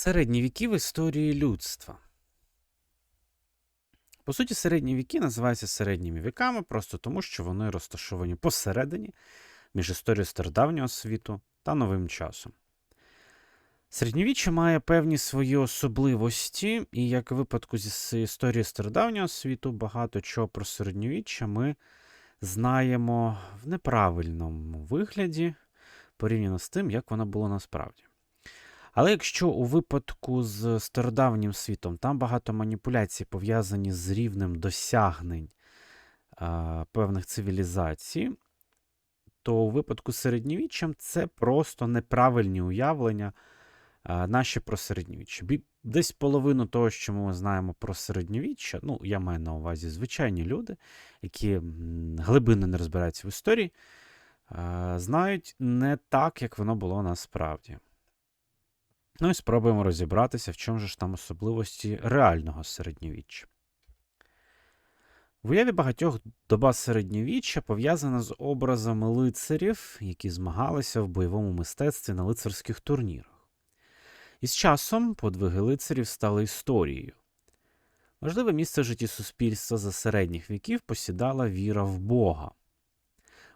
Середні віки в історії людства. По суті, середні віки називаються середніми віками просто тому, що вони розташовані посередині між історією стародавнього світу та новим часом. Середньовіччя має певні свої особливості, і як у випадку зі історії стародавнього світу, багато чого про середньовіччя ми знаємо в неправильному вигляді порівняно з тим, як воно було насправді. Але якщо у випадку з стародавнім світом там багато маніпуляцій пов'язані з рівнем досягнень а, певних цивілізацій, то у випадку з середньовіччям це просто неправильні уявлення а, наші про середньовіччя. Десь половину того, що ми знаємо про середньовіччя, ну, я маю на увазі звичайні люди, які глибинно не розбираються в історії, а, знають не так, як воно було насправді. Ну і спробуємо розібратися, в чому ж там особливості реального середньовіччя. В уяві багатьох доба середньовіччя пов'язана з образами лицарів, які змагалися в бойовому мистецтві на лицарських турнірах. І з часом подвиги лицарів стали історією. Важливе місце в житті суспільства за середніх віків посідала віра в Бога.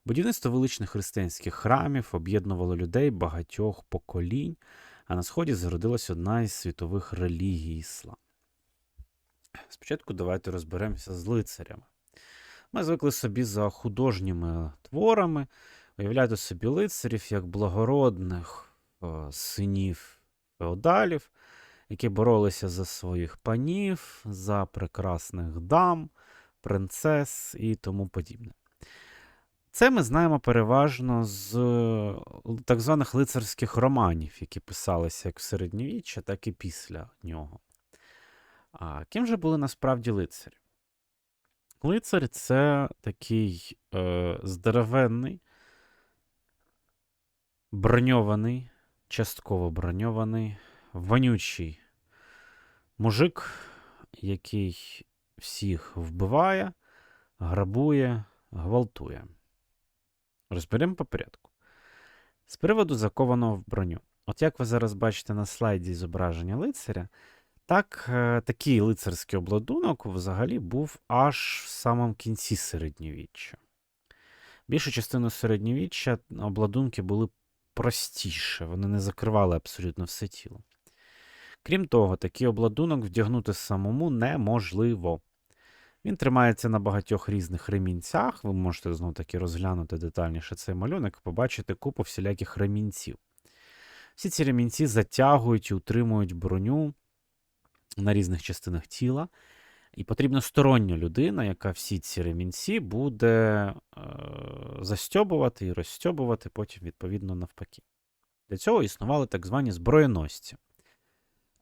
Будівництво величних християнських храмів об'єднувало людей багатьох поколінь, а на сході зародилась одна із світових релігій іслам. Спочатку давайте розберемося з лицарями. Ми звикли собі за художніми творами уявляти собі лицарів як благородних е, синів феодалів, які боролися за своїх панів, за прекрасних дам, принцес і тому подібне. Це ми знаємо переважно з е, так званих лицарських романів, які писалися як в середньовіччя, так і після нього. А ким же були насправді лицарі? Лицар це такий е, здоровенний, броньований, частково броньований, вонючий мужик, який всіх вбиває, грабує, гвалтує. Розберемо по порядку. З приводу закованого в броню. От як ви зараз бачите на слайді зображення лицаря, так е, такий лицарський обладунок взагалі був аж в самому кінці середньовіччя. Більшу частину середньовіччя обладунки були простіше, вони не закривали абсолютно все тіло. Крім того, такий обладунок вдягнути самому неможливо. Він тримається на багатьох різних ремінцях. Ви можете знову таки розглянути детальніше цей малюнок, і побачити купу всіляких ремінців. Всі ці ремінці затягують і утримують броню на різних частинах тіла. І потрібна стороння людина, яка всі ці ремінці буде е, застьобувати і розстьобувати, потім, відповідно, навпаки. Для цього існували так звані зброєносці.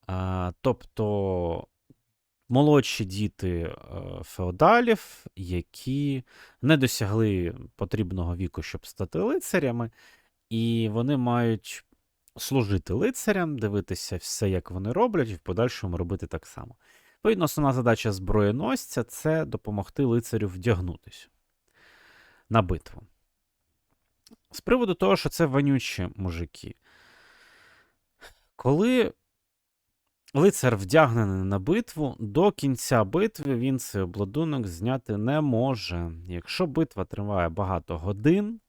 А, тобто молодші діти е, феодалів, які не досягли потрібного віку, щоб стати лицарями, і вони мають служити лицарям, дивитися все, як вони роблять, і в подальшому робити так само. Відповідно, основна задача зброєносця це допомогти лицарю вдягнутися на битву. З приводу того, що це вонючі мужики. Коли лицар вдягнений на битву, до кінця битви він цей обладунок зняти не може. Якщо битва триває багато годин,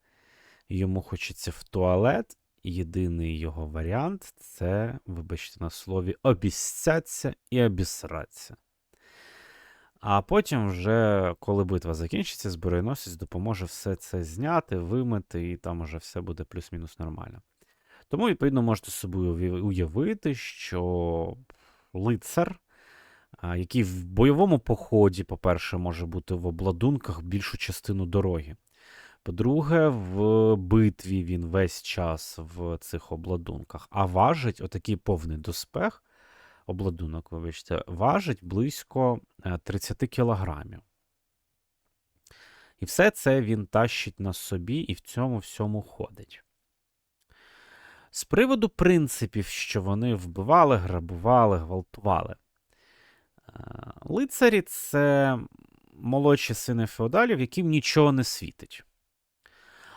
йому хочеться в туалет, єдиний його варіант це, вибачте на слові, обіцяться і обісраться. А потім, вже, коли битва закінчиться, зброєносець допоможе все це зняти, вимити, і там уже все буде плюс-мінус нормально. Тому, відповідно, можете собі уявити, що лицар, який в бойовому поході, по-перше, може бути в обладунках більшу частину дороги. По-друге, в битві він весь час в цих обладунках, а важить отакий повний доспех, обладунок, вибачте, важить близько е, 30 кілограмів. І все це він тащить на собі і в цьому всьому ходить. З приводу принципів, що вони вбивали, грабували, гвалтували. Е, Лицарі це молодші сини феодалів, яким нічого не світить.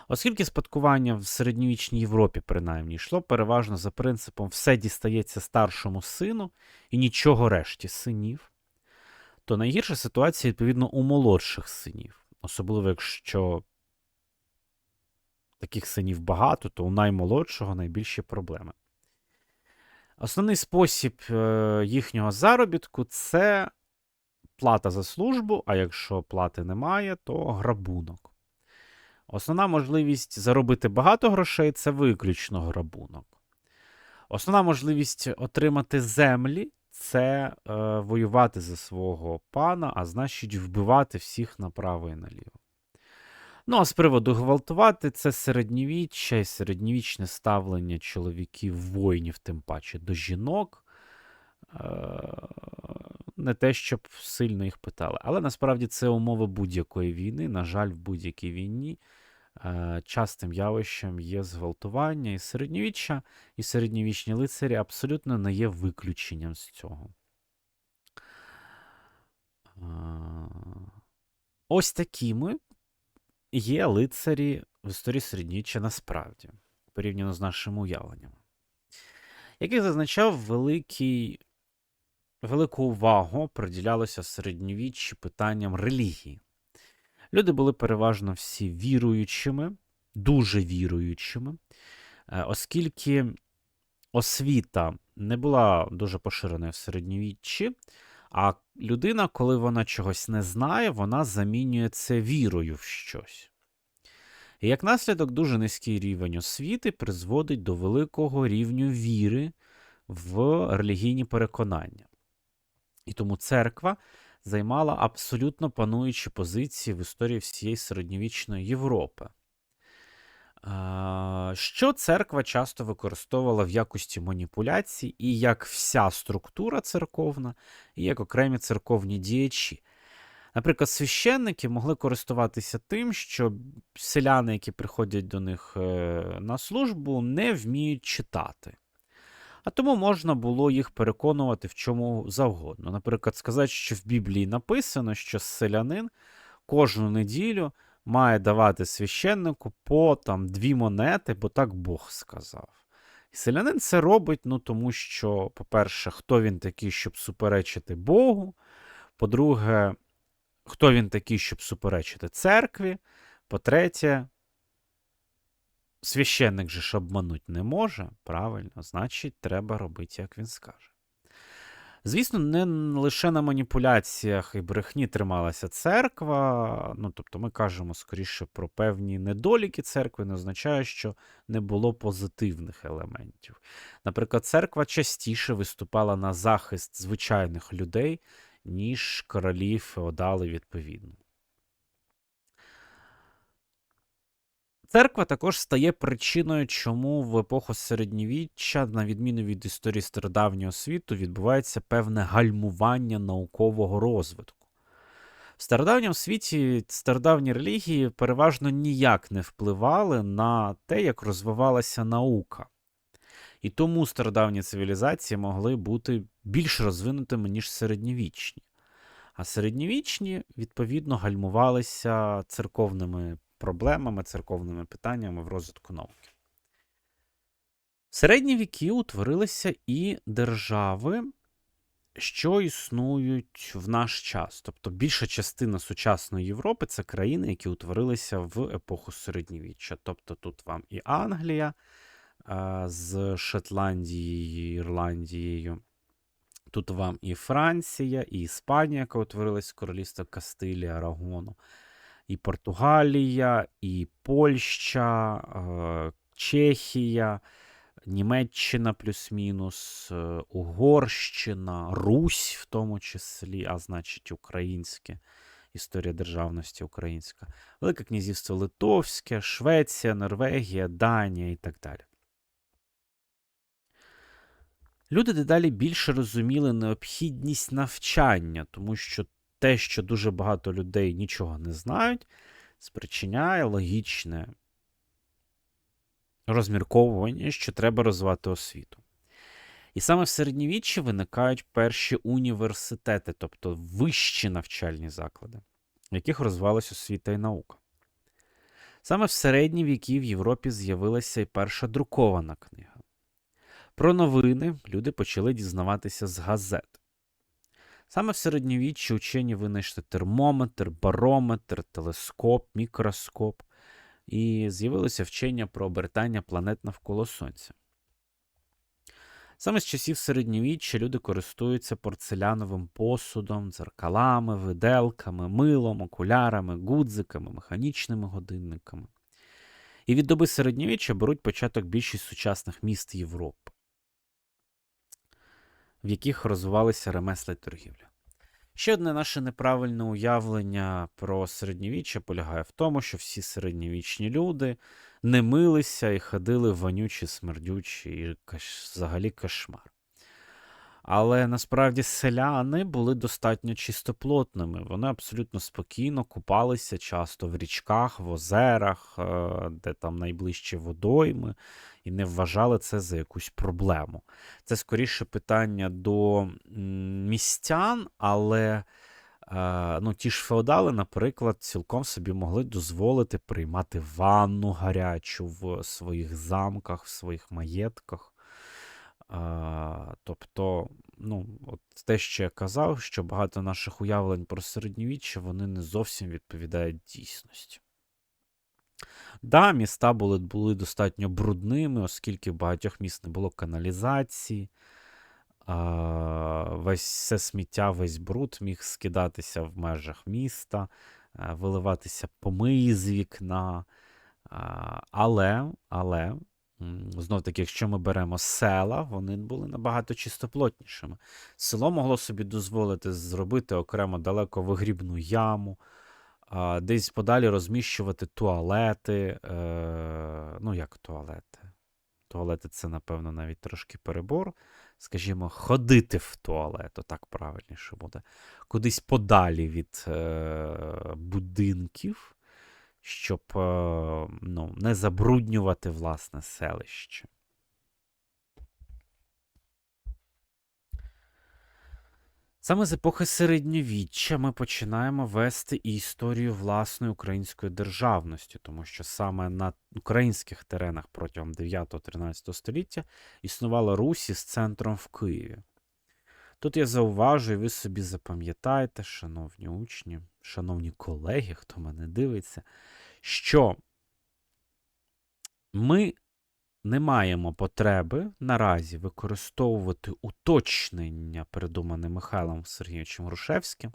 Оскільки спадкування в середньовічній Європі, принаймні, йшло переважно за принципом все дістається старшому сину і нічого решті синів, то найгірша ситуація, відповідно, у молодших синів. Особливо, якщо таких синів багато, то у наймолодшого найбільші проблеми. Основний спосіб е, їхнього заробітку це плата за службу, а якщо плати немає, то грабунок. Основна можливість заробити багато грошей це виключно грабунок. Основна можливість отримати землі це е, воювати за свого пана, а значить, вбивати всіх направо і наліво. Ну, а з приводу гвалтувати, це середньовіччя і середньовічне ставлення чоловіків, воїнів, тим паче до жінок. Е, не те, щоб сильно їх питали. Але насправді це умови будь-якої війни. На жаль, в будь-якій війні е, частим явищем є зґвалтування і середньовіччя, і середньовічні лицарі абсолютно не є виключенням з цього. Е, ось такими є лицарі в історії середньовіччя насправді, порівняно з нашими уявленнями. Як я зазначав, великий, велику увагу приділялося середньовіччі питанням релігії. Люди були переважно всі віруючими, дуже віруючими, е, оскільки освіта не була дуже поширеною в середньовіччі, а людина, коли вона чогось не знає, вона замінює це вірою в щось. І як наслідок, дуже низький рівень освіти призводить до великого рівню віри в релігійні переконання. І тому церква займала абсолютно пануючі позиції в історії всієї середньовічної Європи. Що церква часто використовувала в якості маніпуляцій, і як вся структура церковна, і як окремі церковні діячі. Наприклад, священники могли користуватися тим, що селяни, які приходять до них е, на службу, не вміють читати. А тому можна було їх переконувати в чому завгодно. Наприклад, сказати, що в Біблії написано, що селянин кожну неділю має давати священнику по там дві монети, бо так Бог сказав. І селянин це робить, ну тому що, по-перше, хто він такий, щоб суперечити Богу. По-друге, хто він такий, щоб суперечити церкві. По-третє, священник же ж обмануть не може. Правильно, значить, треба робити, як він скаже. Звісно, не лише на маніпуляціях і брехні трималася церква. Ну, тобто, ми кажемо скоріше про певні недоліки церкви, не означає, що не було позитивних елементів. Наприклад, церква частіше виступала на захист звичайних людей, ніж королі феодали відповідно. Церква також стає причиною, чому в епоху середньовіччя, на відміну від історії стародавнього світу, відбувається певне гальмування наукового розвитку. В стародавньому світі стародавні релігії переважно ніяк не впливали на те, як розвивалася наука. І тому стародавні цивілізації могли бути більш розвинутими, ніж середньовічні. А середньовічні, відповідно, гальмувалися церковними проблемами, церковними питаннями в розвитку науки. В середні віки утворилися і держави, що існують в наш час. Тобто більша частина сучасної Європи це країни, які утворилися в епоху середньовіччя. Тобто тут вам і Англія з Шотландією, Ірландією. Тут вам і Франція, і Іспанія, яка утворилась королівство Кастилії, Арагону і Португалія, і Польща, е, Чехія, Німеччина плюс-мінус, е, Угорщина, Русь, в тому числі, а значить, українське. Історія державності українська, Велике Князівство Литовське, Швеція, Норвегія, Данія і так далі. Люди дедалі більше розуміли необхідність навчання, тому що те, що дуже багато людей нічого не знають, спричиняє логічне розмірковування, що треба розвивати освіту. І саме в середньовіччі виникають перші університети, тобто вищі навчальні заклади, в яких розвивалася освіта і наука. Саме в середні віки в Європі з'явилася і перша друкована книга. Про новини люди почали дізнаватися з газет. Саме в середньовіччі учені винайшли термометр, барометр, телескоп, мікроскоп, і з'явилося вчення про обертання планет навколо Сонця. Саме з часів середньовіччя люди користуються порцеляновим посудом, дзеркалами, виделками, милом, окулярами, гудзиками, механічними годинниками. І від доби середньовіччя беруть початок більшість сучасних міст Європи, в яких розвивалися ремесла й торгівля. Ще одне наше неправильне уявлення про середньовіччя полягає в тому, що всі середньовічні люди не милися і ходили вонючі, смердючі і взагалі кошмар. Але насправді селяни були достатньо чистоплотними. Вони абсолютно спокійно купалися часто в річках, в озерах, е, де там найближчі водойми, і не вважали це за якусь проблему. Це скоріше питання до містян, але е, ну, ті ж феодали, наприклад, цілком собі могли дозволити приймати ванну гарячу в своїх замках, в своїх маєтках. А, Тобто, ну, от те, що я казав, що багато наших уявлень про середньовіччя вони не зовсім відповідають дійсності. Да, міста були були достатньо брудними, оскільки в багатьох міст не було каналізації. А, Весь все сміття, весь бруд міг скидатися в межах міста, а, виливатися помиї з вікна. А, Але, але Знов таки, якщо ми беремо села, вони були набагато чистоплотнішими. Село могло собі дозволити зробити окремо далеко вигрібну яму, десь подалі розміщувати туалети. Е, ну, як туалети? Туалети це, напевно, навіть трошки перебор. Скажімо, ходити в туалет, так правильніше буде. Кудись подалі від е, будинків щоб е, ну, не забруднювати власне селище. Саме з епохи середньовіччя ми починаємо вести і історію власної української державності, тому що саме на українських теренах протягом 9-13 століття існувала Русь із центром в Києві. Тут я зауважу, і ви собі запам'ятаєте, шановні учні, шановні колеги, хто мене дивиться, що ми не маємо потреби наразі використовувати уточнення, придумане Михайлом Сергійовичем Рушевським,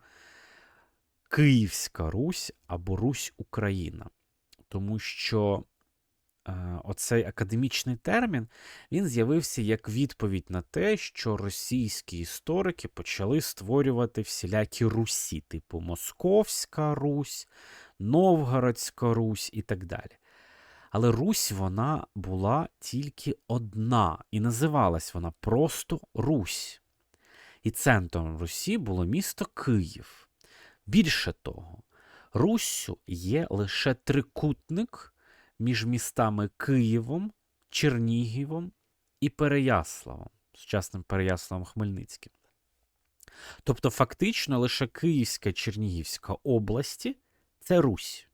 Київська Русь або Русь Україна. Тому що оцей академічний термін він з'явився як відповідь на те, що російські історики почали створювати всілякі Русі, типу Московська Русь, Новгородська Русь і так далі. Але Русь вона була тільки одна, і називалась вона просто Русь. І центром Русі було місто Київ. Більше того, Руссю є лише трикутник між містами Києвом, Чернігівом і Переяславом, сучасним Переяславом Хмельницьким. Тобто, фактично, лише Київська Чернігівська області це Русь,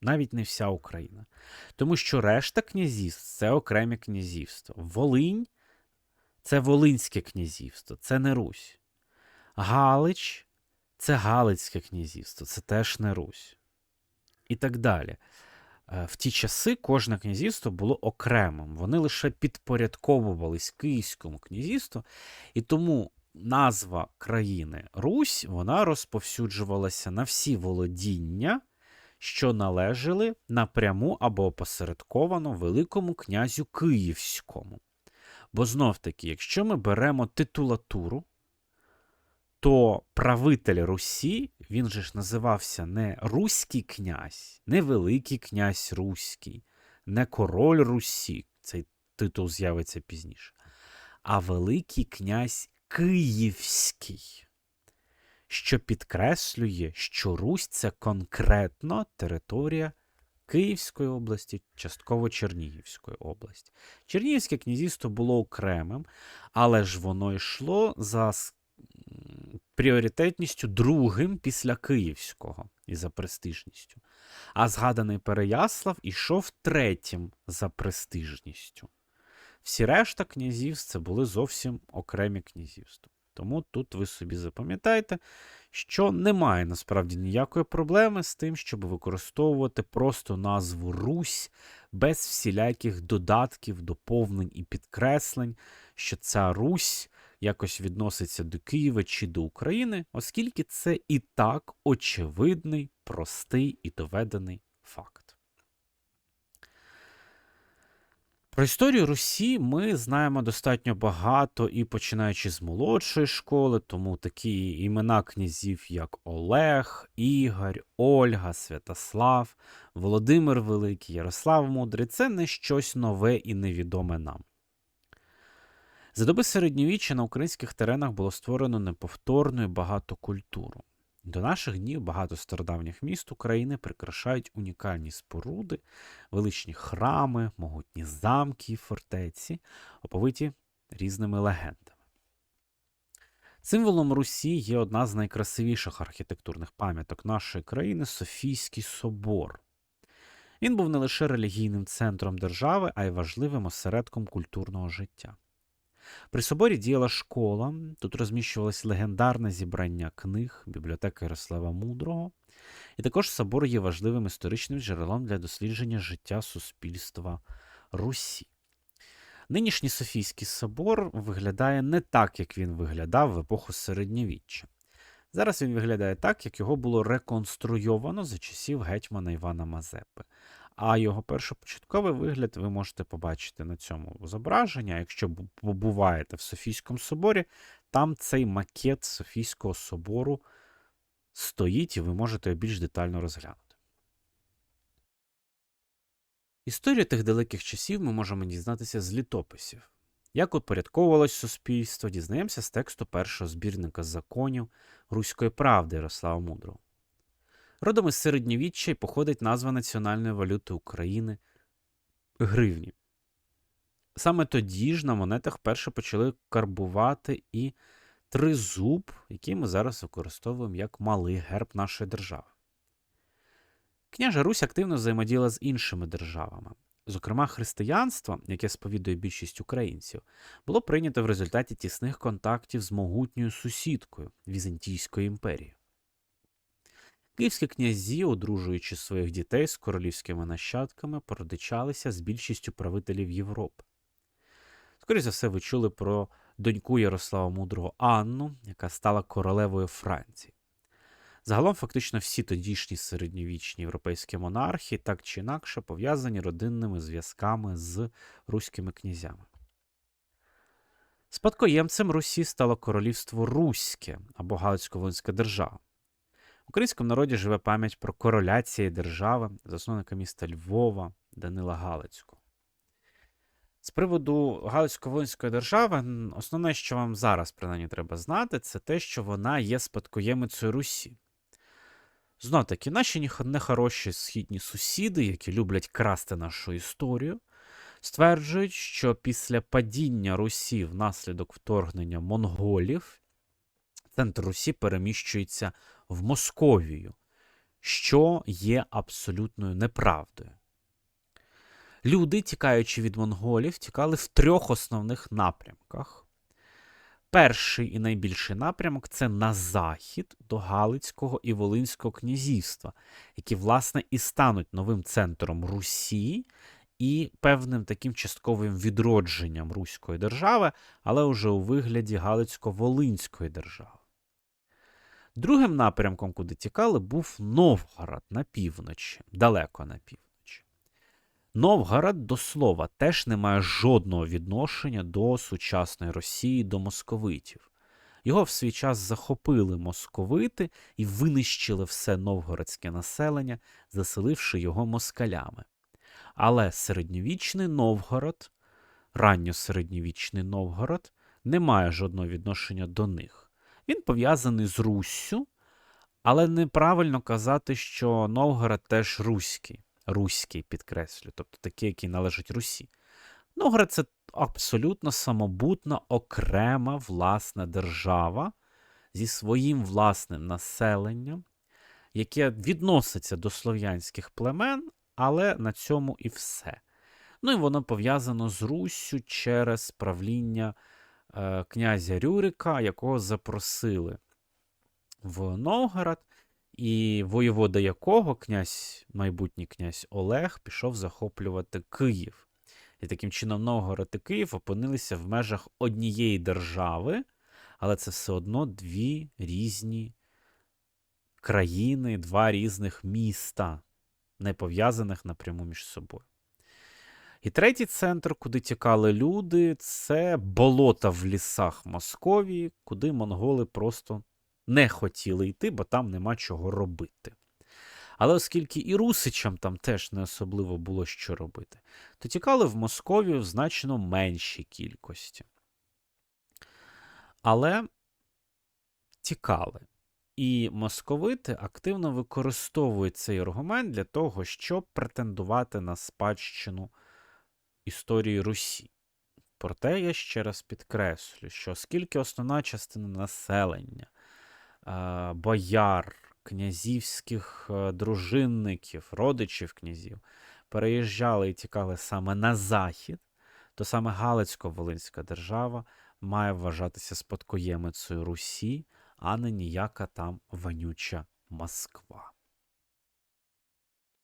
навіть не вся Україна. Тому що решта князівств це окремі князівства. Волинь це Волинське князівство, це не Русь. Галич це Галицьке князівство, це теж не Русь. І так далі. Е, в ті часи кожне князівство було окремим. Вони лише підпорядковувались Київському князівству, і тому назва країни Русь вона розповсюджувалася на всі володіння, що належали напряму або опосередковано Великому князю Київському. Бо знов таки, якщо ми беремо титулатуру, то правитель Русі, він же ж називався не Руський князь, не Великий князь Руський, не король Русі, цей титул з'явиться пізніше, а Великий князь Київський, що підкреслює, що Русь це конкретно територія Київської області, частково Чернігівської області. Чернігівське князівство було окремим, але ж воно йшло за пріоритетністю другим після Київського і за престижністю. а згаданий Переяслав ішов третім за престижністю. Всі решта князівств це були зовсім окремі князівства. Тому тут ви собі запам'ятаєте, що немає насправді ніякої проблеми з тим, щоб використовувати просто назву Русь без всіляких додатків, доповнень і підкреслень, що ця Русь якось відноситься до Києва чи до України, оскільки це і так очевидний, простий і доведений факт. Про історію Русі ми знаємо достатньо багато і починаючи з молодшої школи, тому такі імена князів, як Олег, Ігор, Ольга, Святослав, Володимир Великий, Ярослав Мудрий це не щось нове і невідоме нам. За доби середньовіччя на українських теренах було створено неповторну і багату культуру. До наших днів багато стародавніх міст України прикрашають унікальні споруди, величні храми, могутні замки і фортеці, оповиті різними легендами. Символом Русі є одна з найкрасивіших архітектурних пам'яток нашої країни Софійський собор. Він був не лише релігійним центром держави, а й важливим осередком культурного життя. При соборі діяла школа, тут розміщувалось легендарне зібрання книг, бібліотека Ярослава Мудрого, і також собор є важливим історичним джерелом для дослідження життя суспільства Русі. Нинішній Софійський собор виглядає не так, як він виглядав в епоху середньовіччя. Зараз він виглядає так, як його було реконструйовано за часів гетьмана Івана Мазепи. А його першопочатковий вигляд ви можете побачити на цьому зображенні. Якщо побуваєте в Софійському соборі, там цей макет Софійського собору стоїть, і ви можете його більш детально розглянути. Історію тих далеких часів ми можемо дізнатися з літописів. Як упорядковувалось суспільство, дізнаємося з тексту першого збірника законів Руської правди Ярослава Мудрого. Родом із середньовіччя й походить назва національної валюти України гривні. Саме тоді ж на монетах вперше почали карбувати і тризуб, який ми зараз використовуємо як малий герб нашої держави. Княжа Русь активно взаємодіяла з іншими державами. Зокрема, християнство, яке сповідує більшість українців, було прийнято в результаті тісних контактів з могутньою сусідкою Візантійської імперії. Київські князі, одружуючи своїх дітей з королівськими нащадками, породичалися з більшістю правителів Європи. Скоріше за все, ви чули про доньку Ярослава Мудрого Анну, яка стала королевою Франції. Загалом, фактично, всі тодішні середньовічні європейські монархи так чи інакше пов'язані родинними зв'язками з руськими князями. Спадкоємцем Русі стало королівство Руське або Галицько-Волинська держава. Українському народі живе пам'ять про короля цієї держави, засновника міста Львова, Данила Галицького. З приводу Галицько-Волинської держави, основне, що вам зараз принаймні треба знати, це те, що вона є спадкоємицею Русі. Знов таки, наші нехороші східні сусіди, які люблять красти нашу історію, стверджують, що після падіння Русі внаслідок вторгнення монголів центр Русі переміщується в Московію, що є абсолютною неправдою. Люди, тікаючи від монголів, тікали в трьох основних напрямках. Перший і найбільший напрямок це на захід до Галицького і Волинського князівства, які, власне, і стануть новим центром Русі і певним таким частковим відродженням Руської держави, але вже у вигляді Галицько-Волинської держави. Другим напрямком, куди тікали, був Новгород на півночі, далеко на півночі. Новгород, до слова, теж не має жодного відношення до сучасної Росії, до московитів. Його в свій час захопили московити і винищили все новгородське населення, заселивши його москалями. Але середньовічний Новгород, ранньосередньовічний Новгород, не має жодного відношення до них. Він пов'язаний з Руссю, але неправильно казати, що Новгород теж руський, руський підкреслю, тобто такий, який належить Русі. Новгород це абсолютно самобутна, окрема власна держава зі своїм власним населенням, яке відноситься до слов'янських племен, але на цьому і все. Ну і воно пов'язано з Руссю через правління князя Рюрика, якого запросили в Новгород, і воєвода якого князь, майбутній князь Олег, пішов захоплювати Київ. І таким чином Новгород і Київ опинилися в межах однієї держави, але це все одно дві різні країни, два різних міста, не пов'язаних напряму між собою. І третій центр, куди тікали люди, це болота в лісах Московії, куди монголи просто не хотіли йти, бо там нема чого робити. Але оскільки і русичам там теж не особливо було що робити, то тікали в Московію в значно меншій кількості. Але тікали. І московити активно використовують цей аргумент для того, щоб претендувати на спадщину історії Русі. Проте я ще раз підкреслю, що оскільки основна частина населення, е, бояр, князівських е, дружинників, родичів князів переїжджали і тікали саме на захід, то саме Галицько-Волинська держава має вважатися спадкоємицею Русі, а не ніяка там вонюча Москва.